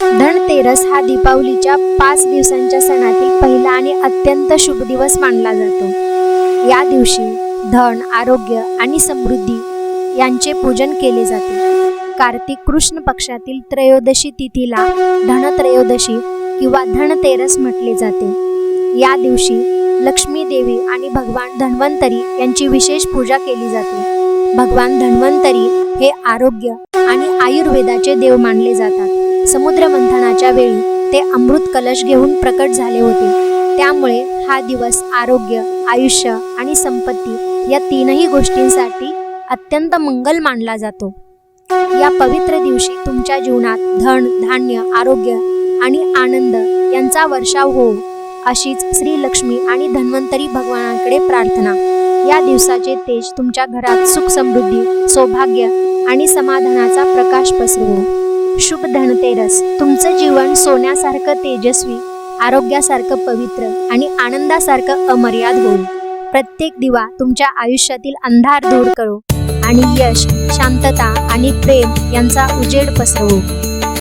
धनतेरस हा दीपावलीच्या पाच दिवसांच्या सणातील पहिला आणि अत्यंत शुभ दिवस मानला जातो. या दिवशी धन आरोग्य आणि समृद्धी यांचे पूजन केले जाते. कार्तिक कृष्ण पक्षातील त्रयोदशी तिथीला धनत्रयोदशी किंवा धनतेरस म्हटले जाते. या दिवशी लक्ष्मी देवी आणि भगवान धन्वंतरी यांची विशेष पूजा केली जाते. भगवान धन्वंतरी हे आरोग्य आणि आयुर्वेदाचे देव मानले जातात. समुद्र मंथनाच्या वेळी ते अमृत कलश घेऊन प्रकट झाले होते. त्यामुळे हा दिवस आरोग्य आयुष्य आणि संपत्ती या तीनही गोष्टींसाठी अत्यंत मंगल मानला जातो. या पवित्र दिवशी तुमच्या जीवनात धन धान्य आरोग्य आणि आनंद यांचा वर्षाव होऊ अशीच श्री लक्ष्मी आणि धन्वंतरी भगवानांकडे प्रार्थना. या दिवसाचे तेज तुमच्या घरात सुख समृद्धी सौभाग्य आणि समाधानाचा प्रकाश पसरवू. शुभ धनतेरस तुमचं जीवन सोन्यासारखं तेजस्वी आरोग्यासारखं पवित्र आणि आनंदासारखं अमर्याद होईल. प्रत्येक दिवा तुमच्या आयुष्यातील अंधार दूर करो आणि यश शांतता आणि प्रेम यांचा उजेड पसरवू.